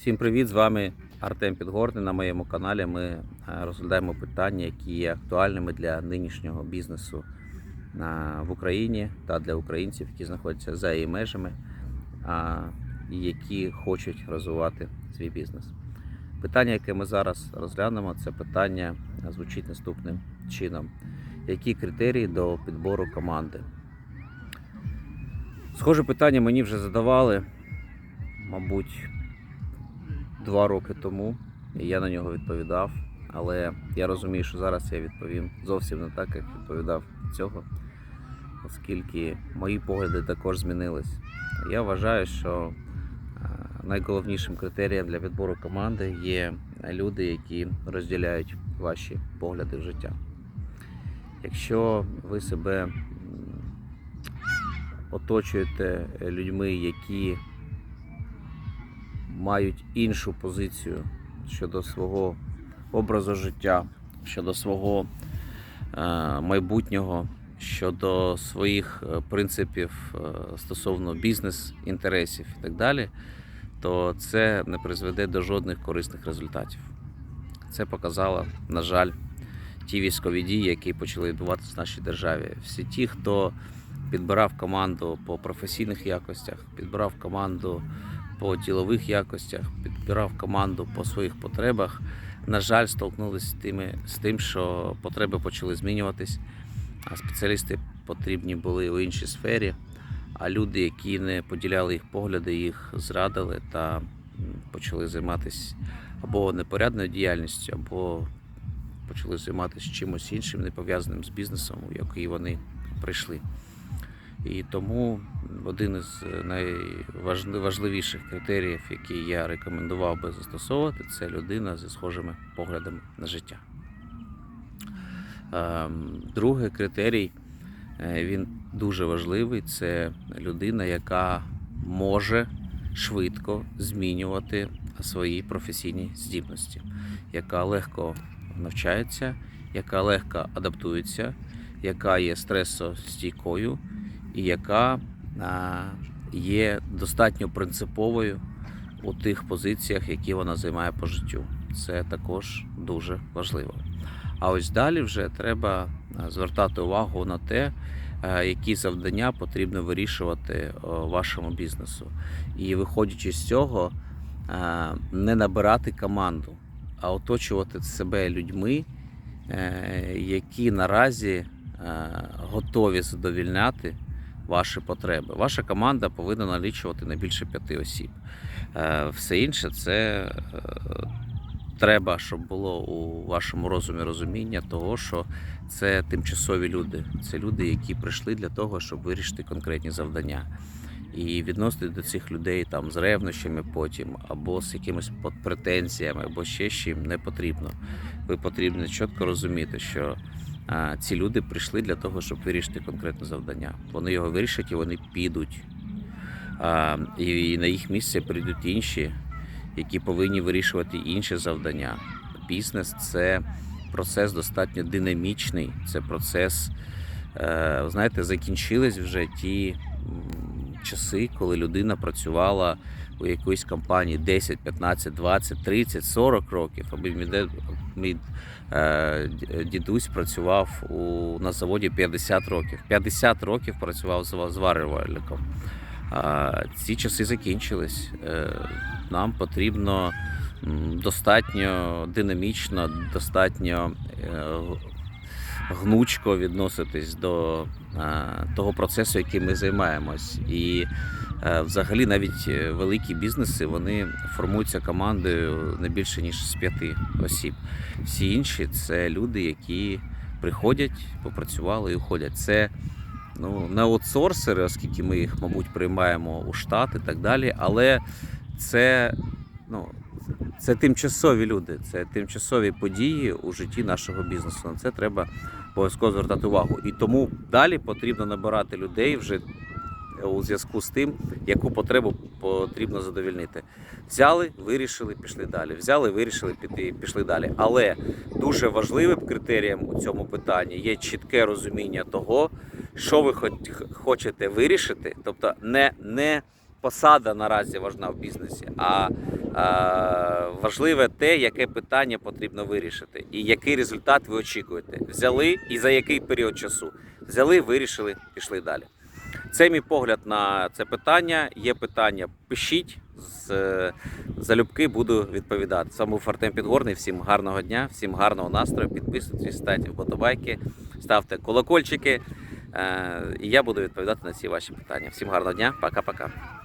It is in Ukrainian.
Всім привіт! З вами Артем Підгорний. На моєму каналі ми е, розглядаємо питання, які є актуальними для нинішнього бізнесу е, в Україні та для українців, які знаходяться за її межами і які хочуть розвивати свій бізнес. Питання, яке ми зараз розглянемо, це питання звучить наступним чином: які критерії до підбору команди? Схоже питання мені вже задавали, мабуть, два роки тому, і я на нього відповідав. Але я розумію, що зараз я відповім зовсім не так, як відповідав цього, оскільки мої погляди також змінились. Я вважаю, що е, найголовнішим критерієм для відбору команди є люди, які розділяють ваші погляди в життя. Якщо ви себе оточуєте людьми, які мають іншу позицію щодо свого образу життя, щодо свого е, майбутнього, щодо своїх е, принципів е, стосовно бізнес-інтересів і так далі, то це не призведе до жодних корисних результатів. Це показало, на жаль, ті військові дії, які почали відбуватися в нашій державі. Всі ті, хто підбирав команду по професійних якостях, підбирав команду по ділових якостях, підбирав команду по своїх потребах. На жаль, столкнулися з, тими, з тим, що потреби почали змінюватись, а спеціалісти потрібні були у іншій сфері, а люди, які не поділяли їх погляди, їх зрадили та почали займатися або непорядною діяльністю, або почали займатися чимось іншим, не пов'язаним з бізнесом, у який вони прийшли. І тому один із найважливіших критеріїв, які я рекомендував би застосовувати, це людина зі схожими поглядами на життя. Ем, Другий критерій, е, він дуже важливий, це людина, яка може швидко змінювати свої професійні здібності, яка легко навчається, яка легко адаптується, яка є стресостійкою і яка є достатньо принциповою у тих позиціях, які вона займає по життю. Це також дуже важливо. А ось далі вже треба звертати увагу на те, які завдання потрібно вирішувати вашому бізнесу. І виходячи з цього, не набирати команду, а оточувати себе людьми, е, які наразі е, готові задовільняти ваші потреби. Ваша команда повинна налічувати не більше п'яти осіб. Е, Все інше це е, треба, щоб було у вашому розумі розуміння того, що це тимчасові люди. Це люди, які прийшли для того, щоб вирішити конкретні завдання. І відносити до цих людей там з ревнощами потім, або з якимись претензіями, або ще чим не потрібно. Ви потрібно чітко розуміти, що ці люди прийшли для того, щоб вирішити конкретне завдання. Вони його вирішать і вони підуть. І на їх місце прийдуть інші, які повинні вирішувати інші завдання. Бізнес це процес достатньо динамічний. Це процес, е, знаєте, закінчились вже ті часи, коли людина працювала у якоїсь компанії 10, 15, 20, 30, 40 років. Або мій мій е, дідусь працював у, на заводі 50 років. 50 років працював зва- зварювальником. Ці часи закінчились. Е, Нам потрібно достатньо динамічно, достатньо е, гнучко відноситись до е, того процесу, яким ми займаємось. І е, взагалі навіть великі бізнеси вони формуються командою не більше ніж з п'яти осіб. Всі інші це люди, які приходять, попрацювали і уходять. Це ну, не аутсорсери, оскільки ми їх, мабуть, приймаємо у штат і так далі, але це, ну, це тимчасові люди, це тимчасові події у житті нашого бізнесу. На це треба обов'язково звертати увагу. І тому далі потрібно набирати людей вже у зв'язку з тим, яку потребу потрібно задовільнити. Взяли, вирішили, пішли далі. Взяли, вирішили, піти, пішли далі. Але дуже важливим критерієм у цьому питанні є чітке розуміння того, що ви хоч- хочете вирішити, тобто не, не посада наразі важна в бізнесі, А, важливе те, яке питання потрібно вирішити, і який результат ви очікуєте. Взяли і за який період часу. Взяли, вирішили, пішли далі. Це мій погляд на це питання. Є питання, пишіть з е, залюбки буду відповідати. Саме був Артем Підгорний. Всім гарного дня, всім гарного настрою. Підписуйтесь, ставте вподобайки, ставте колокольчики. Е, І я буду відповідати на ці ваші питання. Всім гарного дня, пока-пока.